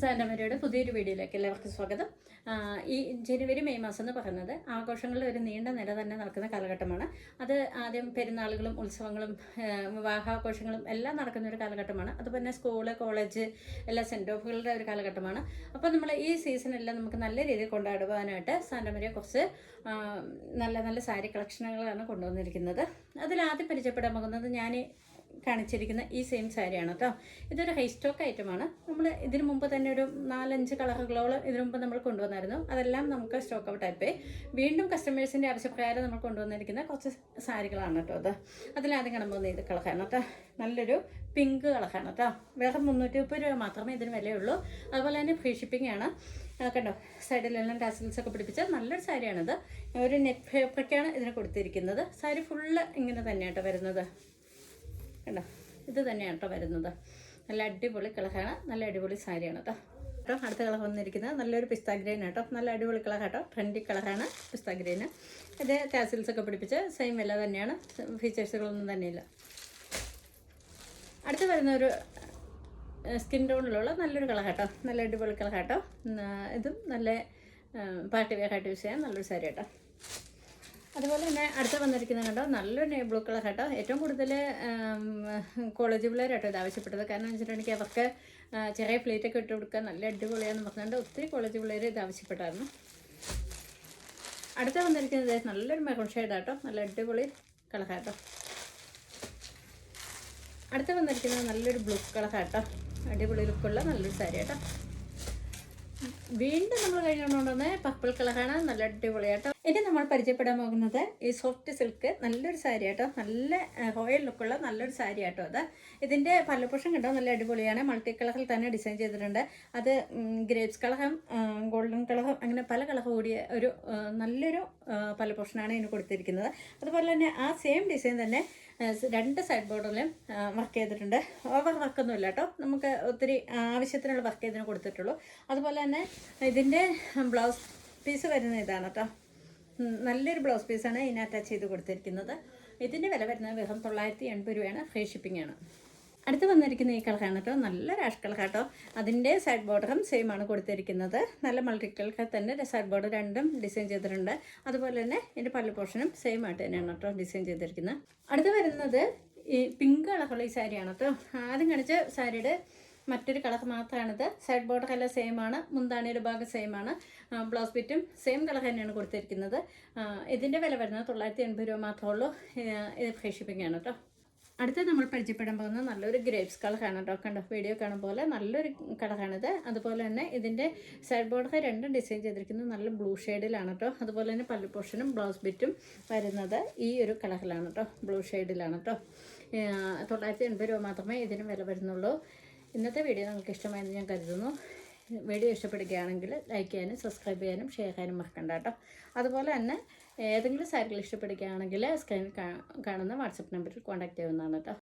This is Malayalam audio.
സാൻഡമരയുടെ പുതിയൊരു വീഡിയോയിലേക്ക് എല്ലാവർക്കും സ്വാഗതം. ഈ ജനുവരി മെയ് മാസം എന്ന് പറയുന്നത് ആഘോഷങ്ങളുടെ ഒരു നീണ്ട നില തന്നെ നടക്കുന്ന കാലഘട്ടമാണ്. അത് ആദ്യം പെരുന്നാളുകളും ഉത്സവങ്ങളും വിവാഹാഘോഷങ്ങളും എല്ലാം നടക്കുന്ന ഒരു കാലഘട്ടമാണ്. അതുപോലെ തന്നെ സ്കൂൾ കോളേജ് എല്ലാ സെന്റ് ഓഫുകളുടെ ഒരു കാലഘട്ടമാണ്. അപ്പോൾ നമ്മൾ ഈ സീസണെല്ലാം നമുക്ക് നല്ല രീതിയിൽ കൊണ്ടാടുവാനായിട്ട് സാൻഡമരയെ കുറച്ച് നല്ല നല്ല സാരി കളക്ഷനുകളാണ് കൊണ്ടുവന്നിരിക്കുന്നത്. അതിൽ ആദ്യം പരിചയപ്പെടാൻ പോകുന്നത് ഞാൻ കാണിച്ചിരിക്കുന്ന ഈ സെയിം സാരിയാണ് കേട്ടോ ഇതൊരു ഹൈ സ്റ്റോക്ക് ഐറ്റമാണ് നമ്മൾ ഇതിനു മുമ്പ് തന്നെ ഒരു നാലഞ്ച് കളറുകളോളം ഇതിനു മുമ്പ് നമ്മൾ കൊണ്ടുവന്നായിരുന്നു. അതെല്ലാം നമുക്ക് സ്റ്റോക്ക് ഔട്ട് ആയിപ്പോയി വീണ്ടും കസ്റ്റമേഴ്സിന്റെ ആവശ്യപ്രകാരം നമ്മൾ കൊണ്ടുവന്നിരിക്കുന്ന കുറച്ച് സാരികളാണ് കേട്ടോ അത് അതിലാദ്യം പോകുന്ന ഇത് കളറാണ് കേട്ടോ നല്ലൊരു പിങ്ക് കളറാണ് കേട്ടോ വേറെ മുന്നൂറ്റി മുപ്പത് രൂപ മാത്രമേ ഇതിന് വിലയുള്ളൂ. അതുപോലെ തന്നെ ഫ്രീ ഷിപ്പിംഗ് ആണ്. കണ്ടോ? സൈഡിലെല്ലാം ടാസിൽസ് ഒക്കെ പിടിപ്പിച്ച നല്ലൊരു സാരിയാണിത് ഒരു നെറ്റ് പേപ്പറൊക്കെയാണ് ഇതിന് കൊടുത്തിരിക്കുന്നത്. സാരി ഫുള്ള് ഇങ്ങനെ തന്നെയാട്ടോ വരുന്നത്. കണ്ടോ? ഇത് തന്നെയാണ് കേട്ടോ വരുന്നത്. നല്ല അടിപൊളി കളറാണ്. നല്ല അടിപൊളി സാരിയാണ് കേട്ടോ കേട്ടോ അടുത്ത കളർ വന്നിരിക്കുന്നത് നല്ലൊരു പിസ്ത ഗ്രീൻ കേട്ടോ നല്ല അടിപൊളി കളർ കേട്ടോ ട്രെൻഡി കളറാണ് പിസ്ത ഇത് ടാസിൽസ് ഒക്കെ പിടിപ്പിച്ച് സെയിം വില തന്നെയാണ്. ഫീച്ചേഴ്സുകളൊന്നും തന്നെയില്ല. അടുത്ത് വരുന്ന ഒരു സ്കിൻ ടോണിലുള്ള നല്ലൊരു കളർ കേട്ടോ നല്ല അടിപൊളി കളർ കേട്ടോ ഇതും നല്ല പാർട്ടി വെയർ ആയിട്ട് യൂസ് ചെയ്യാൻ നല്ലൊരു സാരി കേട്ടോ അതുപോലെ തന്നെ അടുത്ത് വന്നിരിക്കുന്നത് കണ്ടോ? നല്ലൊരു ബ്ലൂ കളർ കേട്ടോ ഏറ്റവും കൂടുതൽ കോളേജ് പിള്ളേരാട്ടോ ഇത് ആവശ്യപ്പെട്ടത്. കാരണം എന്ന് വെച്ചിട്ടുണ്ടെങ്കിൽ അവർക്ക് ചെറിയ പ്ലേറ്റൊക്കെ ഇട്ട് കൊടുക്കാൻ നല്ല അടിപൊളിയാണെന്ന് പറഞ്ഞുകൊണ്ട് ഒത്തിരി കോളേജ് പിള്ളേർ ഇത് ആവശ്യപ്പെട്ടായിരുന്നു. അടുത്ത വന്നിരിക്കുന്നത് നല്ലൊരു മെറൂൺ ഷെയ്ഡാട്ടോ നല്ല അടിപൊളി കളർ കേട്ടോ അടുത്ത വന്നിരിക്കുന്നത് നല്ലൊരു ബ്ലൂ കളർ കേട്ടോ അടിപൊളി ലുക്കുള്ള നല്ലൊരു സാരി കേട്ടോ വീണ്ടും നമ്മൾ കഴിഞ്ഞുകൊണ്ടുവന്നേ പർപ്പിൾ കളറാണ്. നല്ല അടിപൊളിയാട്ടോ. ഇനി നമ്മൾ പരിചയപ്പെടാൻ പോകുന്നത് ഈ സോഫ്റ്റ് സിൽക്ക് നല്ലൊരു സാരി ആട്ടോ. നല്ല റോയൽ ലുക്കുള്ള നല്ലൊരു സാരി ആട്ടോ അത്. ഇതിന്റെ പല്ലപ്പോഷം കണ്ടോ? നല്ല അടിപൊളിയാണ്. മൾട്ടി കളറിൽ തന്നെ ഡിസൈൻ ചെയ്തിട്ടുണ്ട്. അത് ഗ്രേപ്സ് കളറും ഗോൾഡൻ കളറും അങ്ങനെ പല കളർ കൂടിയ ഒരു നല്ലൊരു പല്ലപ്പോഷനാണ് ഇതിന് കൊടുത്തിരിക്കുന്നത്. അതുപോലെ തന്നെ ആ സെയിം ഡിസൈൻ തന്നെ രണ്ട് സൈഡ് ബോർഡിലും വർക്ക് ചെയ്തിട്ടുണ്ട്. ഓവർ വർക്കൊന്നും ഇല്ല കേട്ടോ. നമുക്ക് ഒത്തിരി ആവശ്യത്തിനുള്ള വർക്ക് ഇതിന് കൊടുത്തിട്ടുള്ളൂ. അതുപോലെ തന്നെ ഇതിന്റെ ബ്ലൗസ് പീസ് വരുന്ന ഇതാണ് കേട്ടോ. നല്ലൊരു ബ്ലൗസ് പീസാണ് ഇതിന് അറ്റാച്ച് ചെയ്ത് കൊടുത്തിരിക്കുന്നത്. ഇതിന്റെ വില വരുന്നത് വെറും തൊള്ളായിരത്തി എൺപത് രൂപയാണ്. ഫ്രീ ഷിപ്പിംഗ് ആണ്. അടുത്ത് വന്നിരിക്കുന്ന ഈ കളറാണ് കേട്ടോ. നല്ല രാഷ് കേട്ടോ അതിന്റെ സൈഡ് ബോർഡറും സെയിം ആണ് കൊടുത്തിരിക്കുന്നത്. നല്ല മൾട്ടി കളർ തന്നെ. സൈഡ് ബോർഡർ രണ്ടും ഡിസൈൻ ചെയ്തിട്ടുണ്ട്. അതുപോലെ തന്നെ ഇതിന്റെ പല്ല് പോർഷനും സെയിം ആയിട്ട് തന്നെയാണ് കേട്ടോ ഡിസൈൻ ചെയ്തിരിക്കുന്നത്. അടുത്ത് വരുന്നത് ഈ പിങ്ക് കളറുള്ള ഈ സാരിയാണ് കേട്ടോ. ആദ്യം കാണിച്ച സാരിയുടെ മറ്റൊരു കളർ മാത്രമാണിത് സൈഡ് ബോർഡർ എല്ലാം സെയിം ആണ്. മുന്താണിയുടെ ഭാഗം സെയിം ആണ്. ബ്ലൗസ് ബിറ്റും സെയിം കളർ തന്നെയാണ് കൊടുത്തിരിക്കുന്നത്. ഇതിന്റെ വില വരുന്നത് തൊള്ളായിരത്തി എൺപത് രൂപ മാത്രമേ ഉള്ളൂ. ഇത് ഫ്രീ ഷിപ്പിംഗ് ആണ് കേട്ടോ അടുത്ത നമ്മൾ പരിചയപ്പെടാൻ പോകുന്നത് നല്ലൊരു ഗ്രേപ്സ് കളറാണ് കേട്ടോ കണ്ടോ? വീഡിയോ കാണും പോലെ നല്ലൊരു കളറാണിത് അതുപോലെ തന്നെ ഇതിന്റെ സൈഡ് ബോർഡർ രണ്ടും ഡിസൈൻ ചെയ്തിരിക്കുന്നത് നല്ല ബ്ലൂ ഷെയ്ഡിലാണ് കേട്ടോ അതുപോലെ തന്നെ പല്ലു പോർഷനും ബ്ലൗസ് ബിറ്റും വരുന്നത് ഈ ഒരു കളറിലാണ് കേട്ടോ ബ്ലൂ ഷെയ്ഡിലാണ് കേട്ടോ തൊള്ളായിരത്തി എൺപത് രൂപ മാത്രമേ ഇതിന് വില വരുന്നുള്ളൂ. ഇന്നത്തെ വീഡിയോ നിങ്ങൾക്ക് ഇഷ്ടമായെന്ന് ഞാൻ കരുതുന്നു. വീഡിയോ ഇഷ്ടപ്പെടുകയാണെങ്കിൽ ലൈക്ക് ചെയ്യാനും സബ്സ്ക്രൈബ് ചെയ്യാനും ഷെയർ ചെയ്യാനും മറക്കണ്ട കേട്ടോ. അതുപോലെ തന്നെ ഏതെങ്കിലും സാരികൾ ഇഷ്ടപ്പെടുകയാണെങ്കിൽ സ്ക്രീനിൽ കാണുന്ന വാട്സപ്പ് നമ്പറിൽ കോൺടാക്ട് ചെയ്യുന്നതാണ് കേട്ടോ.